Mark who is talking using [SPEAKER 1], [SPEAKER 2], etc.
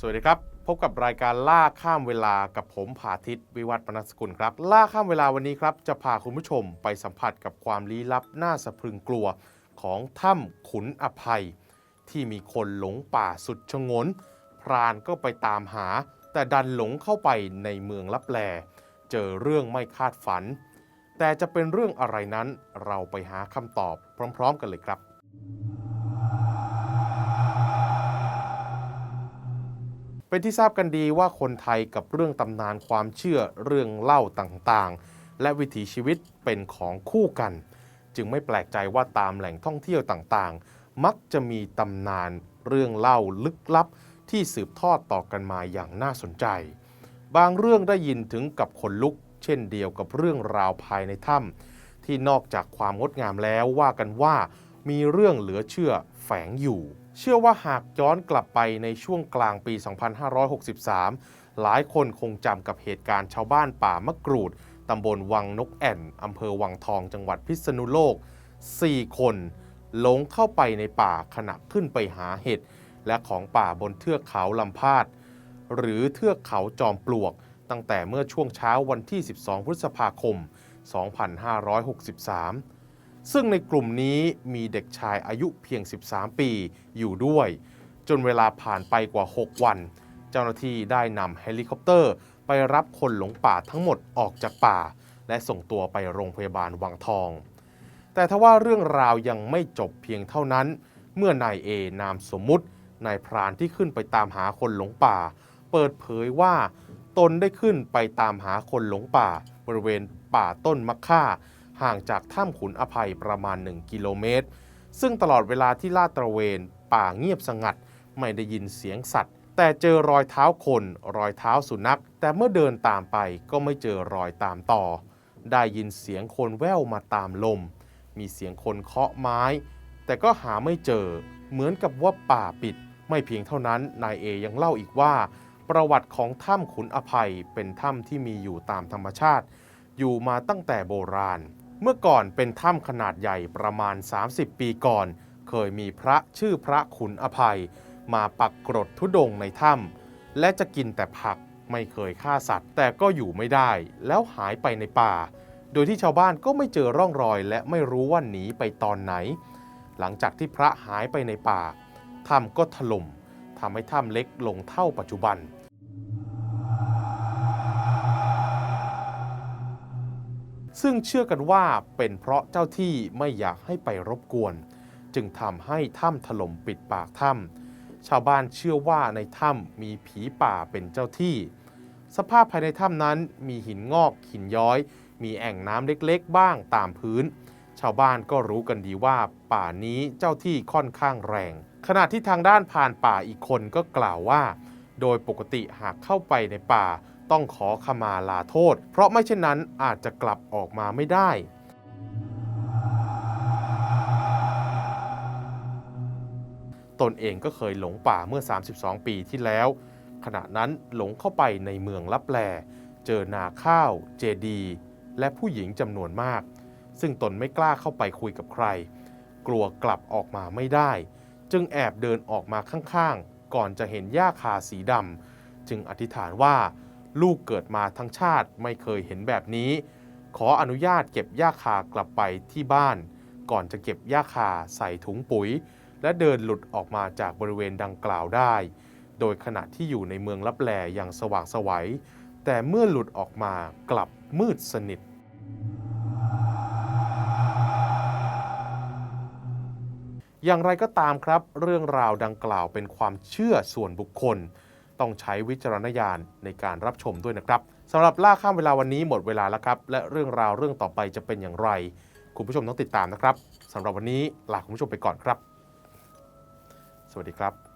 [SPEAKER 1] สวัสดีครับ พบกับรายการล่าข้ามเวลากับผมผาทิตวิวัฒน์ปนสกุลครับ ล่าข้ามเวลาวันนี้ครับ จะพาคุณผู้ชมไปสัมผัสกับความลี้ลับน่าสะพรึงกลัวของถ้ำขุนอภัย ที่มีคนหลงป่าสุดชงน พรานก็ไปตามหา แต่ดันหลงเข้าไปในเมืองลับแล เจอเรื่องไม่คาดฝัน แต่จะเป็นเรื่องอะไรนั้นเราไปหาคำตอบพร้อม ๆ กันเลยครับ เป็นที่ทราบกันดีว่าคนไทยกับเรื่องตำนานความเชื่อเรื่องเล่าต่างๆ และวิถีชีวิตเป็นของคู่กัน จึงไม่แปลกใจว่าตามแหล่งท่องเที่ยวต่างๆ มักจะมีตำนานเรื่องเล่าลึกลับ ที่สืบทอดต่อกันมาอย่างน่าสนใจ บางเรื่องได้ยินถึงกับคนลุก เช่นเดียวกับเรื่องราวภายในถ้ำที่นอกจากความงดงามแล้วว่ากันว่ามีเรื่องเหลือเชื่อแฝงอยู่ เชื่อว่าหากย้อนกลับไปในช่วงกลางปี 2563 หลายคนคงจำกับเหตุการณ์ชาวบ้านป่ามะกรูดตำบลวังนกแอ่นอำเภอวังทองจังหวัดพิษณุโลก 4 คนหลงเข้าไปในป่าขณะขึ้นไปหาเห็ดและของป่าบนเทือกเขาลำพาด หรือเทือกเขาจอมปลวก ตั้งแต่เมื่อช่วงเช้าวันที่ 12 พฤษภาคม 2563 ซึ่งในกลุ่มนี้มีเด็กชายอายุเพียง 13 ปีอยู่ด้วย จนเวลาผ่านไปกว่า 6 วัน เจ้าหน้าที่ได้นำเฮลิคอปเตอร์ ไปรับคนหลงป่าทั้งหมดออกจากป่า และส่งตัวไปโรงพยาบาลวังทอง แต่ทว่าเรื่องราวยังไม่จบเพียงเท่านั้น เมื่อนายเอนามสมมุตินายพรานที่ขึ้นไปตามหาคนหลงป่า เปิดเผยว่า ตนได้ขึ้นไปตามหาคนหลงป่า บริเวณป่าต้นมะค่า ห่างจากถ้ำขุนอภัยประมาณ 1 กิโลเมตร ซึ่งตลอดเวลาที่ลาดตระเวน ป่าเงียบสงัด ไม่ได้ยินเสียงสัตว์ แต่เจอรอยเท้าคน รอยเท้าสุนัข แต่เมื่อเดินตามไปก็ไม่เจอรอยตามต่อ ได้ยินเสียงคนแว่วมาตามลม มีเสียงคนเคาะไม้ แต่ก็หาไม่เจอ เหมือนกับว่าป่าปิด ไม่เพียงเท่านั้น นายเอยังเล่าอีกว่า ประวัติของถ้ำขุนอภัยเป็นถ้ำที่มีอยู่ตามธรรมชาติ อยู่มาตั้งแต่โบราณ เมื่อก่อนเป็นถ้ำขนาดใหญ่ประมาณ 30 ปีก่อน เคยมีพระชื่อพระขุนอภัย มาปักกรดทุดงในถ้ำและจะกินแต่ผักไม่เคยฆ่าสัตว์ แต่ก็อยู่ไม่ได้ แล้วหายไปในป่า โดยที่ชาวบ้านก็ไม่เจอร่องรอย และไม่รู้ว่าหนีไปตอนไหน หลังจากที่พระหายไปในป่าถ้ำก็ถล่มทำให้ถ้ำเล็กลงเท่าปัจจุบัน ซึ่งเชื่อกันว่าเป็นเพราะเจ้าที่ไม่อยากให้ไปรบกวน จึงทำให้ถ้ำถล่มปิดปากถ้ำชาวบ้านเชื่อว่าในถ้ำมีผีป่าเป็นเจ้าที่ สภาพภายในถ้ำนั้นมีหินงอกหินย้อย มีแอ่งน้ำเล็กๆ บ้างตามพื้น ชาวบ้านก็รู้กันดีว่าป่านี้เจ้าที่ค่อนข้างแรง ขณะที่ทางด้านผ่านป่าอีกคนก็กล่าวว่า โดยปกติหากเข้าไปในป่า ต้องขอขมาลาโทษ เพราะไม่เช่นนั้นอาจจะกลับออกมาไม่ได้ ตนเองก็เคยหลงป่าเมื่อ 32 ปีที่แล้ว ขณะนั้นหลงเข้าไปในเมืองลับแล เจอนาข้าว เจดี และผู้หญิงจำนวนมาก ซึ่งตนไม่กล้าเข้าไปคุยกับใคร กลัวกลับออกมาไม่ได้ จึงแอบเดินออกมาข้างๆ ก่อนจะเห็นหญ้าคาสีดำจึงอธิษฐานว่า ลูกเกิดมาทั้งชาติไม่เคยเห็นแบบนี้ ขออนุญาตเก็บหญ้าคากลับไปที่บ้าน ก่อนจะเก็บหญ้าคาใส่ถุงปุ๋ย และเดินหลุดออกมาจากบริเวณดังกล่าวได้ โดยขณะที่อยู่ในเมืองลับแลอย่างสว่างสวัย แต่เมื่อหลุดออกมากลับมืดสนิทอย่างไรก็ตามครับ เรื่องราวดังกล่าวเป็นความเชื่อส่วนบุคคล ต้องใช้วิจารณญาณในการรับชมด้วยนะครับสำหรับล่าข้ามเวลาวันนี้หมดเวลาแล้วครับ และเรื่องราวเรื่องต่อไปจะเป็นอย่างไร คุณผู้ชมต้องติดตามนะครับสำหรับวันนี้ลาคุณผู้ชมไปก่อนครับ สวัสดีครับ